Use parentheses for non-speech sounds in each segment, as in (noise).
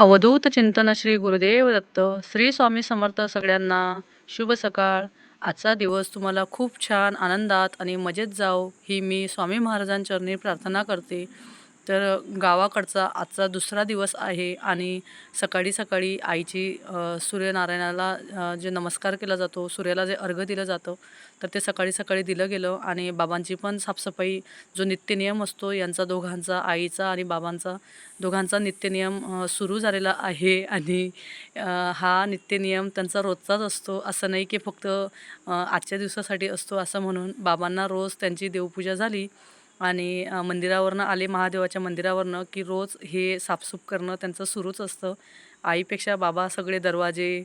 अवधूत चिंतन श्री गुरुदेव दत्त. श्री स्वामी समर्थ सगळ्यांना शुभ सकाळ. आजचा दिवस तुम्हाला खूप छान आनंदात आणि मजेत जाओ ही मी स्वामी महाराजांचरणी प्रार्थना करते. तर गावाकडचा आजचा दुसरा दिवस आहे आणि सकाळी सकाळी आईची सूर्यनारायणाला जे नमस्कार केला जातो सूर्याला जे अर्घ्य दिलं जातं तर ते सकाळी सकाळी दिलं गेलं आणि बाबांची पण साफसफाई जो नित्यनियम असतो यांचा दोघांचा आईचा आणि बाबांचा दोघांचा नित्यनियम सुरू झालेला आहे आणि हा नित्यनियम त्यांचा रोजचाच असतो. असं नाही की फक्त आजच्या दिवसासाठी असतो असं म्हणून बाबांना रोज त्यांची देवपूजा झाली. आणि मंदिरावरनं आले महादेवाच्या मंदिरावरनं की रोज हे साफसूफ करणं त्यांचं सुरूच असतं. आईपेक्षा बाबा सगळे दरवाजे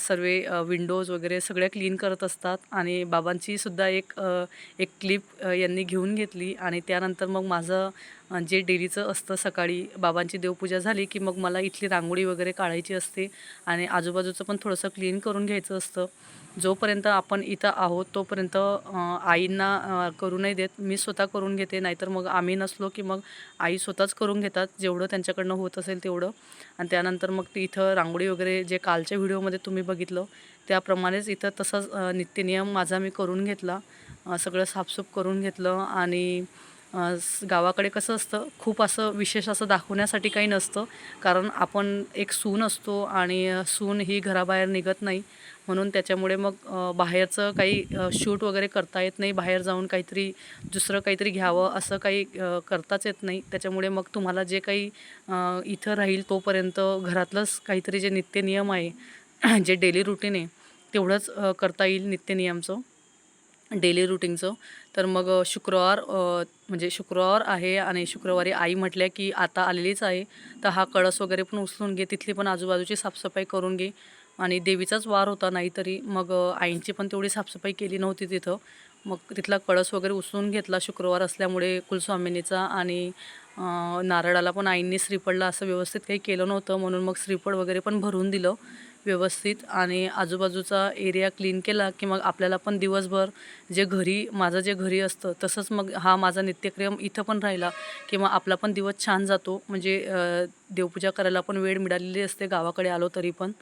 सर्व विंडोज वगैरे सगळ्या क्लीन करत असतात. आणि बाबांची सुद्धा एक एक क्लिप यांनी घेऊन घेतली. आणि त्यानंतर मग माझं जे डेलीचं असतं सकाळी बाबांची देवपूजा झाली की मग मला इथली रांगोळी वगैरे काढायची असते. आणि आजूबाजूचं पण थोडंसं क्लीन करून घ्यायचं असतं. जोपर्यंत आपण इथं आहोत तोपर्यंत आईंना करू नाही देत. मी स्वतः करून घेते नाहीतर मग आम्ही नसलो की मग आई स्वतःच करून घेतात. जेवढं त्यांच्याकडनं होत असेल तेवढं. आणि त्यानंतर मग ती इथं रांगोळी वगैरे जे कालच्या व्हिडिओमध्ये तुम्ही बघितलं त्याप्रमाणेच इथं तसंच नित्यनियम माझा मी करून घेतला. सगळं साफसूफ करून घेतलं आणि गावाकडे कसं असतं खूप असं विशेष असं दाखवण्यासाठी काही नसतं. कारण आपण एक सून असतो आणि सून ही घराबाहेर निघत नाही. म्हणून त्याच्यामुळे मग बाहेरचं काही शूट वगैरे करता येत नाही. बाहेर जाऊन काहीतरी दुसरं काहीतरी घ्यावं असं काही करताच येत नाही. त्याच्यामुळे मग तुम्हाला जे काही इथं राहील तोपर्यंत घरातलंच काहीतरी जे नित्यनियम आहे जे डेली रुटीन आहे तेवढंच करता येईल नित्यनियमचं डेली रुटीनचं. तर मग शुक्रवार म्हणजे शुक्रवार आहे आणि शुक्रवारी आई म्हटल्या की आता आलेलीच आहे. तर हा कळस वगैरे पण उचलून घे तिथली पण आजूबाजूची साफसफाई करून घे. आणि देवीचाच वार होता नाहीतरी मग आईंची पण तेवढी साफसफाई केली नव्हती तिथं. मग तिथला कळस वगैरे उचलून घेतला शुक्रवार असल्यामुळे कुलस्वामिनीचा आणि नारळाला पण आईंनी श्रीफळला असं व्यवस्थित काही केलं नव्हतं. म्हणून मग श्रीफळ वगैरे पण भरून दिलं. व्यवस्थित आणि आजूबाजूचा एरिया क्लीन केला की मग आपल्याला पण दिवसभर जे घरी माझं जे घरी असतं तसंच मग हा माझा नित्यक्रम इथं पण राहिला किंवा आपला पण दिवस छान जातो. म्हणजे देवपूजा करायला पण वेळ मिळालेली असते गावाकडे आलो तरी पण.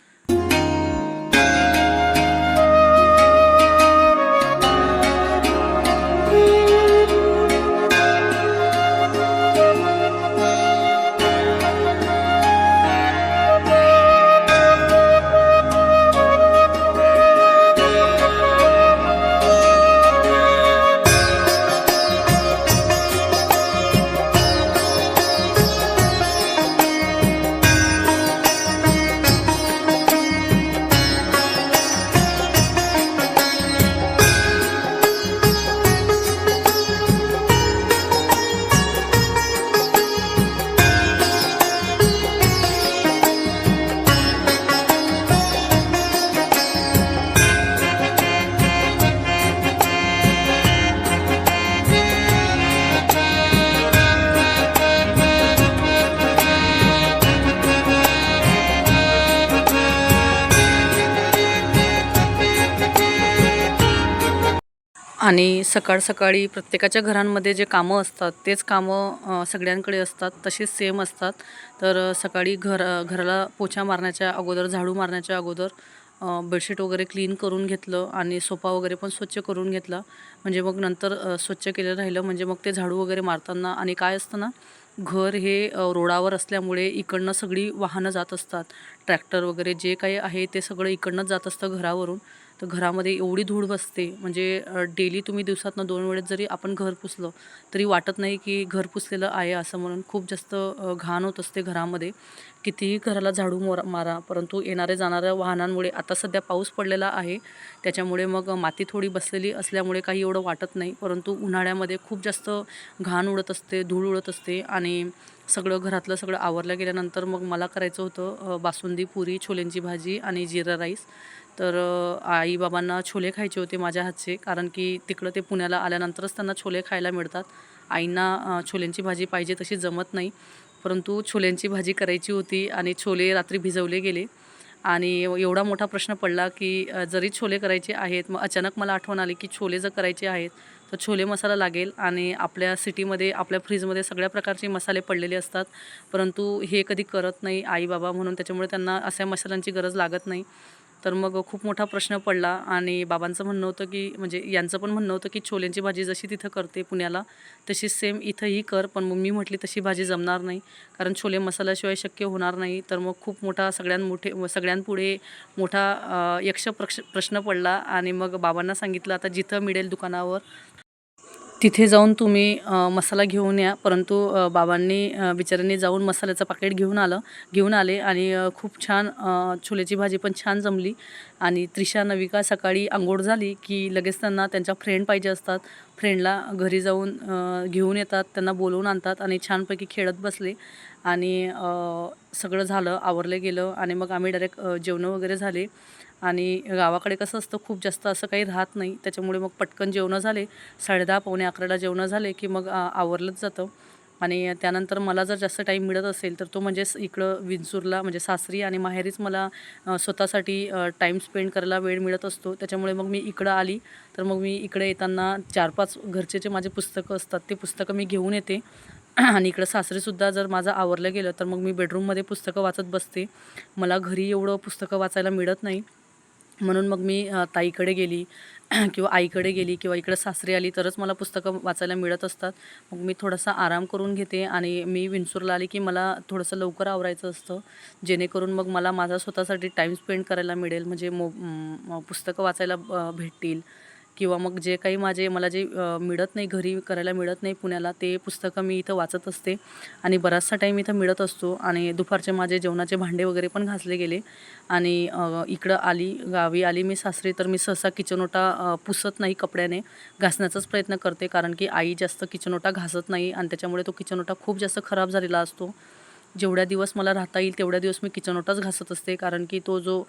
आणि सकाळ सकाळी प्रत्येकाच्या घरांमध्ये जे कामं असतात तेच कामं सगळ्यांकडे असतात तसेच सेम असतात. तर सकाळी घर घराला पोछा मारण्याच्या अगोदर झाडू मारण्याच्या अगोदर बेडशीट वगैरे क्लीन करून घेतलं आणि सोफा वगैरे पण स्वच्छ करून घेतला. म्हणजे मग नंतर स्वच्छ केलं राहिलं. म्हणजे मग ते झाडू वगैरे मारताना आणि काय असतं ना घर हे रोडावर असल्यामुळे इकडनं सगळी वाहनं जात असतात. ट्रॅक्टर वगैरे जे काही आहे ते सगळं इकडनंच जात असतं घरावरून. तर घरामध्ये एवढी धूळ बसते. म्हणजे डेली तुम्ही दिवसातनं दोन वेळेस जरी आपण घर पुसलं तरी वाटत नाही की घर पुसलेलं आहे असं म्हणून खूप जास्त घाण होत असते घरामध्ये. कितीही घराला झाडू मोरा मारा परंतु येणाऱ्या जाणाऱ्या वाहनांमुळे आता सध्या पाऊस पडलेला आहे. त्याच्यामुळे मग माती थोडी बसलेली असल्यामुळे काही एवढं वाटत नाही परंतु उन्हाळ्यामध्ये खूप जास्त घाण उडत असते धूळ उडत असते आणि सगळं घरातलं सगळं आवरलं गेल्यानंतर मग मला करायचं होतं बासुंदी पुरी छोल्यांची भाजी आणि जिरा राईस. तर आई-बाबांना छोले खायचे होते माझ्या हातचे. कारण की तिकडं ते पुण्याला आल्यानंतरच त्यांना छोले खायला मिळतात. आईंना छोल्यांची भाजी पाहिजे तशी जमत नाही. परंतु छोल्यांची भाजी करायची होती आणि छोले रात्री भिजवले गेले. आणि एवढा मोठा प्रश्न पडला की जरी छोले करायचे आहेत मग अचानक मला आठवण आली की छोले जर करायचे आहेत तर छोले मसाला लागेल आणि आपल्या सिटीमध्ये आपल्या फ्रीजमध्ये सगळ्या प्रकारचे मसाले पडलेले असतात. परंतु हे कधी करत नाही आई बाबा म्हणून. त्याच्यामुळे त्यांना अशा मसाल्यांची गरज लागत नाही. तर मग खूप मोठा प्रश्न पडला आणि बाबांचं म्हणणं होतं की म्हणजे यांचं पण म्हणणं होतं की छोल्यांची भाजी जशी तिथं करते पुण्याला तशी सेम इथंही कर पण मग मी म्हटली तशी भाजी जमणार नाही कारण छोले मसाल्याशिवाय शक्य होणार नाही. तर मग खूप मोठा सगळ्यां मोठे सगळ्यांपुढे मोठा यक्ष प्रक्ष प्रश्न पडला आणि मग बाबांना सांगितलं आता जिथं मिळेल दुकानावर तिथे जाऊन तुम्ही मसाला घेऊन या. परंतु बाबांनी बिचाऱ्यांनी जाऊन मसाल्याचं पाकिट घेऊन आलं घेऊन आले आणि खूप छान छोल्याची भाजी पण छान जमली. आणि त्रिशा नविका सकाळी आंघोळ झाली की लगेच त्यांना त्यांच्या फ्रेंड पाहिजे असतात. फ्रेंडला घरी जाऊन घेऊन येतात त्यांना बोलवून आणतात आणि छानपैकी खेळत बसले. आणि सगळं झालं आवरलं गेलं आणि मग आम्ही डायरेक्ट जेवणं वगैरे झाले. आणि गावाकडे कसं असतं खूप जास्त असं काही राहत नाही. त्याच्यामुळे मग पटकन जेवणं झाले. साडेदहा पावणे अकराला जेवणं झाले की मग आवरलंच जातं. आणि त्यानंतर मला जर जास्त टाईम मिळत असेल तर तो म्हणजे इकडं विंचूरला म्हणजे सासरी आणि माहेरीच मला स्वतःसाठी टाईम स्पेंड करायला वेळ मिळत असतो. त्याच्यामुळे मग मी इकडं आली तर मग मी इकडे येताना चार पाच घरचे जे माझे पुस्तकं असतात ते पुस्तकं मी घेऊन येते. आणि इकडं सासरीसुद्धा जर माझं आवरलं गेलं तर मग मी बेडरूममध्ये पुस्तकं वाचत बसते. मला घरी एवढं पुस्तकं वाचायला मिळत नाही. म्हणून मग मी ताईकडे गेली (clears throat) किंवा आईकडे गेली किंवा इकडं सासरी आली तरच मला पुस्तकं वाचायला मिळत असतात. मग मी थोडासा आराम करून घेते आणि मी विंचूरला आली की मला थोडंसं लवकर आवरायचं असतं. जेणेकरून मग मला माझा स्वतःसाठी टाईम स्पेंड करायला मिळेल. म्हणजे मो पुस्तकं वाचायला भेटतील. किंवा मग जे काही माझे मला जे मिळत नाही घरी करायला मिळत नाही पुण्याला ते पुस्तकं मी इथं वाचत असते. आणि बराचसा टाईम इथं मिळत असतो. आणि दुपारचे माझे जेवणाचे भांडे वगैरे पण घासले गेले. आणि इकडं आली गावी आली मी सासरी तर मी सहसा किचनोटा पुसत नाही कपड्याने. घासण्याचाच प्रयत्न करते. कारण की आई जास्त किचनोटा घासत नाही. आणि त्याच्यामुळे तो किचनोटा खूप जास्त खराब झालेला असतो. जेवढ्या दिवस मला राहता येईल तेवढ्या दिवस मी किचनोटाच घासत असते. कारण की तो जो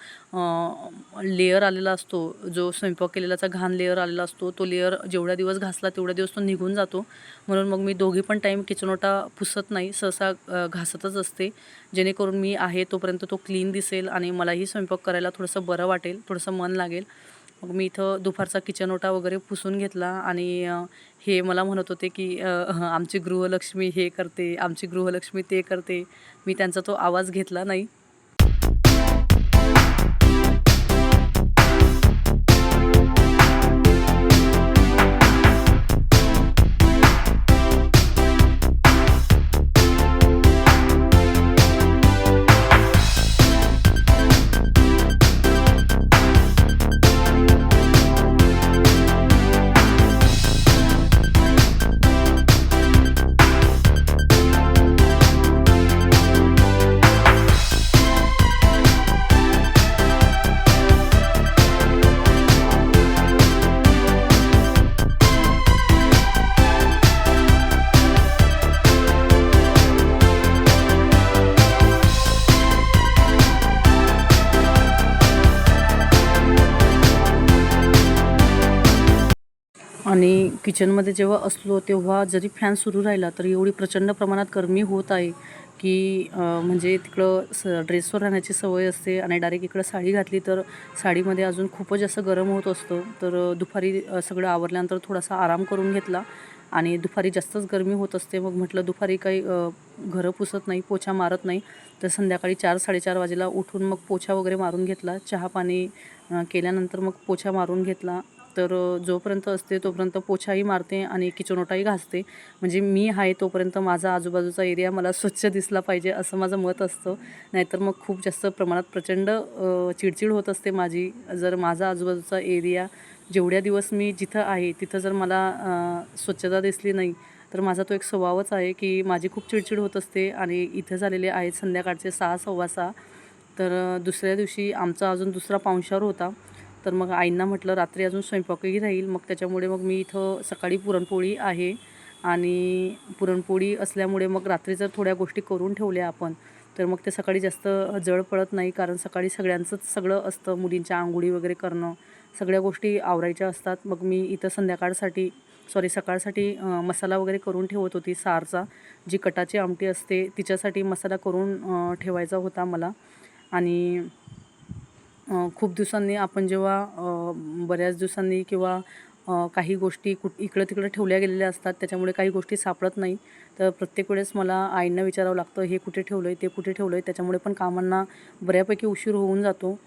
लेअर आलेला असतो जो स्वयंपाक केलेलाचा घाण लेअर आलेला असतो तो लेअर जेवढ्या दिवस घासला तेवढ्या दिवस तो निघून जातो. म्हणून मग मी दोघी पण टाईम किचनोटा पुसत नाही सहसा घासतच असते. जेणेकरून मी आहे तोपर्यंत तो क्लीन दिसेल आणि मलाही स्वयंपाक करायला थोडंसं बरं वाटेल थोडंसं मन लागेल. मग मी इथं दुपारचा किचन ओटा वगैरे पुसून घेतला आणि हे मला म्हणत होते की आमची गृहलक्ष्मी हे करते आमची गृहलक्ष्मी ते करते. मी त्यांचा तो आवाज घेतला नाही. किचनमध्ये जेव्हा असलो तेव्हा जरी फॅन सुरू राहिला तर एवढी प्रचंड प्रमाणात गरमी होत आहे की म्हणजे तिकडं स ड्रेसवर राहण्याची सवय असते आणि डायरेक्ट इकडं साडी घातली तर साडीमध्ये अजून खूपच जास्त गरम होत असतं. तर दुपारी सगळं आवरल्यानंतर थोडासा आराम करून घेतला आणि दुपारी जास्तच गरमी होत असते. मग म्हटलं दुपारी काही घरं पुसत नाही पोछा मारत नाही तर संध्याकाळी चार साडेचार वाजेला उठून मग पोछा वगैरे मारून घेतला. चहा पाणी केल्यानंतर मग पोछा मारून घेतला तर जोपर्यंत असते तोपर्यंत पोछाही मारते आणि किचनोटाही घासते. म्हणजे मी आहे तोपर्यंत माझा आजूबाजूचा एरिया मला स्वच्छ दिसला पाहिजे असं माझं मत असतं. नाहीतर मग खूप जास्त प्रमाणात प्रचंड चिडचिड होत असते माझी. जर माझा आजूबाजूचा एरिया जेवढ्या दिवस मी जिथं आहे तिथं जर मला स्वच्छता दिसली नाही तर माझा तो एक स्वभावच आहे की माझी खूप चिडचिड होत असते आणि इथं झालेले आहेत संध्याकाळचे सहा सव्वा सहा. तर दुसऱ्या दिवशी आमचा अजून दुसरा पाहुणचार होता. तर मग आईंना म्हटलं रात्री अजून स्वयंपाकही राहील. मग त्याच्यामुळे मग मी इथं सकाळी पुरणपोळी आहे. आणि पुरणपोळी असल्यामुळे मग रात्री जर थोड्या गोष्टी करून ठेवल्या आपण तर मग ते सकाळी जास्त जड पडत नाही. कारण सकाळी सगळ्यांचंच सगळं असतं मुलींच्या आंघोळी वगैरे करणं. सगळ्या गोष्टी आवरायच्या असतात. मग मी इथं संध्याकाळसाठी सॉरी सकाळसाठी मसाला वगैरे करून ठेवत होती सारचा. जी कटाची आमटी असते तिच्यासाठी मसाला करून ठेवायचा होता मला. आणि खूप दिवसांनी आपण जेव्हा बऱ्याच दिवसांनी किंवा काही गोष्टी कुठ इकडं तिकडं ठेवल्या गेलेल्या असतात त्याच्यामुळे काही गोष्टी सापडत नाही. तर प्रत्येक वेळेस मला आईंना विचारावं लागतं हे कुठे ठेवलं आहे ते कुठे ठेवलं आहे त्याच्यामुळे पण कामांना बऱ्यापैकी उशीर होऊन जातो.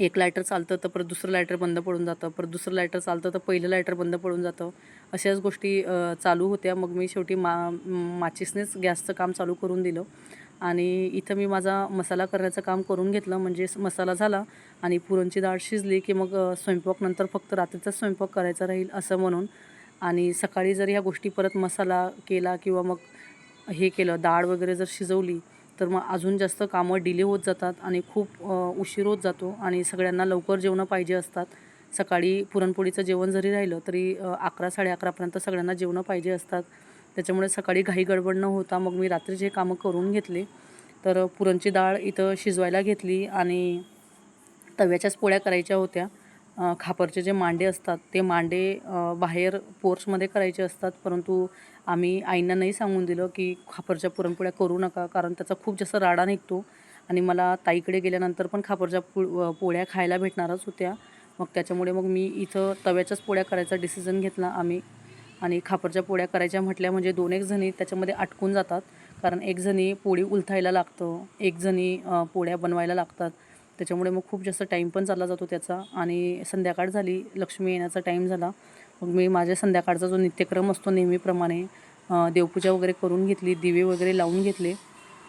एक लायटर चालतं तर परत दुसरं लायटर बंद पडून जातं परत दुसरं लायटर चालतं तर पहिलं लायटर बंद पडून जातं. अशाच गोष्टी चालू होत्या. मग मी शेवटी मा माचीसनेच गॅसचं काम चालू करून दिलं. आणि इथं मी माझा मसाला करण्याचं काम करून घेतलं म्हणजे मसाला झाला आणि पुरणची डाळ शिजली की मग स्वयंपाक नंतर फक्त रात्रीचाच स्वयंपाक करायचा राहील असं म्हणून. आणि सकाळी जर ह्या गोष्टी परत मसाला केला किंवा मग हे केलं डाळ वगैरे जर शिजवली तर मग अजून जास्त कामं डिले होत जातात आणि खूप उशीर होत जातो आणि सगळ्यांना लवकर जेवणं पाहिजे असतात. सकाळी पुरणपोळीचं जेवण जरी राहिलं तरी अकरा साडे अकरापर्यंत सगळ्यांना जेवणं पाहिजे असतात. त्याच्यामुळे सकाळी घाई गडबड न होता मग मी रात्रीचे कामं करून घेतले तर पुरणची डाळ इथं शिजवायला घेतली आणि तव्याच्याच पोळ्या करायच्या होत्या. खापरचे जे मांडे असतात ते मांडे बाहेर पोर्चमध्ये करायचे असतात. परंतु आम्ही आईंना नाही सांगून दिलं की खापरच्या पुरणपोळ्या करू नका कारण त्याचा खूप जास्त राडा निघतो. आणि मला ताईकडे गेल्यानंतर पण खापरच्या पो पोळ्या खायला भेटणारच होत्या. मग त्याच्यामुळे मग मी इथं तव्याच्याच पोळ्या करायचा डिसिजन घेतला. आम्ही आणि खापरच्या पोळ्या करायच्या म्हटल्या म्हणजे दोन एक जणी त्याच्यामध्ये अटकून जातात. कारण एक जणी पोळी उलथायला लागतं एक जणी पोळ्या बनवायला लागतात. त्याच्यामुळे मग खूप जास्त टाईम पण चालला जातो त्याचा. आणि संध्याकाळ झाली लक्ष्मी येण्याचा टाईम झाला. मग मी माझ्या संध्याकाळचा जो नित्यक्रम असतो नेहमीप्रमाणे देवपूजा वगैरे करून घेतली दिवे वगैरे लावून घेतले.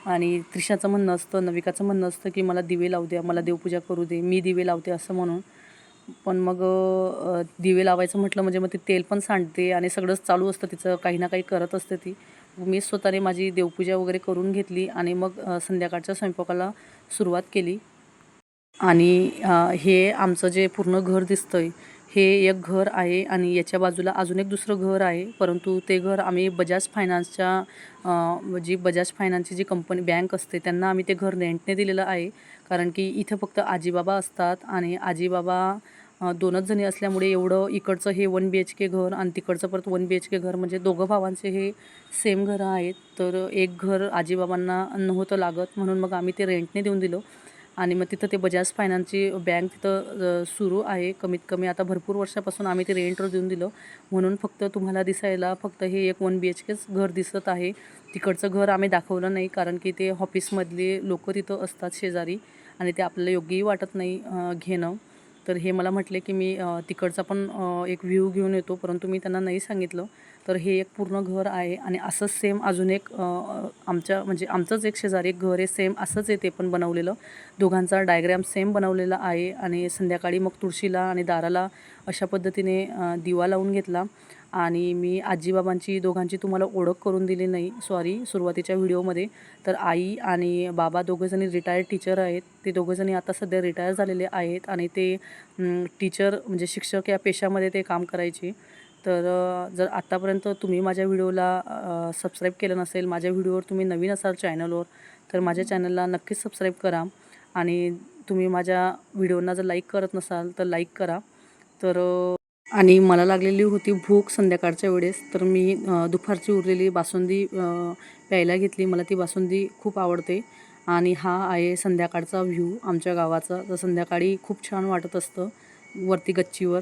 आणि त्रिशाचं म्हणणं असतं नविकाचं म्हणणं असतं की मला दिवे लावू द्या मला देवपूजा करू दे मी दिवे लावते असं म्हणून. पण मग दिवे लावायचं म्हटलं म्हणजे मग ते तेल पण सांडते आणि सगळंच चालू असतं तिचं काही ना काही करत असते ती. मी स्वतःने माझी देवपूजा वगैरे करून घेतली आणि मग संध्याकाळच्या स्वयंपाकाला सुरुवात केली. आणि हे आमचं जे पूर्ण घर दिसतंय हे एक घर आहे आणि याच्या बाजूला अजून एक दुसरं घर आहे. परंतु ते घर आम्ही बजाज फायनान्सच्या जी बजाज फायनान्सची जी कंपनी बँक असते त्यांना आम्ही ते घर रेंटने दिलेलं आहे. कारण की इथं फक्त आजीबाबा असतात आणि आजीबाबा दोनच जणी असल्यामुळे एवढं इकडचं हे वन बी एच के घर आणि तिकडचं परत वन बी एच के घर म्हणजे दोघं भावांचे हे सेम घरं आहेत. तर एक घर आजीबाबांना नव्हतं लागत म्हणून मग आम्ही ते रेंटने देऊन दिलं. आणि मग तिथं ते बजाज फायनान्सची बँक तिथं सुरू आहे. कमीत कमी आता भरपूर वर्षापासून आम्ही ते रेंटवर देऊन दिलं. म्हणून फक्त तुम्हाला दिसायला फक्त हे एक वन बी एच केच घर दिसत आहे. तिकडचं घर आम्ही दाखवलं नाही कारण की ते ऑफिसमधले लोक तिथं असतात शेजारी आणि ते आपल्याला योग्यही वाटत नाही घेणं. तर हे मला म्हटले की मी तिकडचा पण एक व्ह्यू घेऊन येतो परंतु मी त्यांना नाही सांगितलं. तर हे एक पूर्ण घर आहे आणि असंच सेम अजून एक आमच्या म्हणजे आमचंच एक शेजारी एक घर आहे सेम असंच आहे ते पण बनवलेलं. दोघांचा डायग्रॅम सेम बनवलेला आहे आणि संध्याकाळी मग तुळशीला आणि दाराला अशा पद्धतीने दिवा लावून घेतला. आणि मी आजीबाबांची दोघांची तुम्हाला ओळख करून दिली नाही सॉरी सुरुवातीच्या व्हिडिओमध्ये. तर आई आणि बाबा दोघंजणी रिटायर्ड टीचर आहेत. ते दोघंजणी आता सध्या रिटायर झालेले आहेत आणि ते टीचर म्हणजे शिक्षक या पेशामध्ये ते काम करायचे. तर जर आत्तापर्यंत तुम्ही माझ्या व्हिडिओला सबस्क्राईब केलं नसेल माझ्या व्हिडिओवर तुम्ही नवीन असाल चॅनलवर तर माझ्या चॅनलला नक्कीच सबस्क्राईब करा आणि तुम्ही माझ्या व्हिडिओना जर लाईक करत नसाल तर लाईक करा. तर आणि मला लागलेली होती भूक संध्याकाळच्या वेळेस तर मी दुपारची उरलेली बासुंदी प्यायला घेतली. मला ती बासुंदी खूप आवडते आणि हा आहे संध्याकाळचा व्ह्यू आमच्या गावाचा. तर संध्याकाळी खूप छान वाटत असतं वरती गच्चीवर.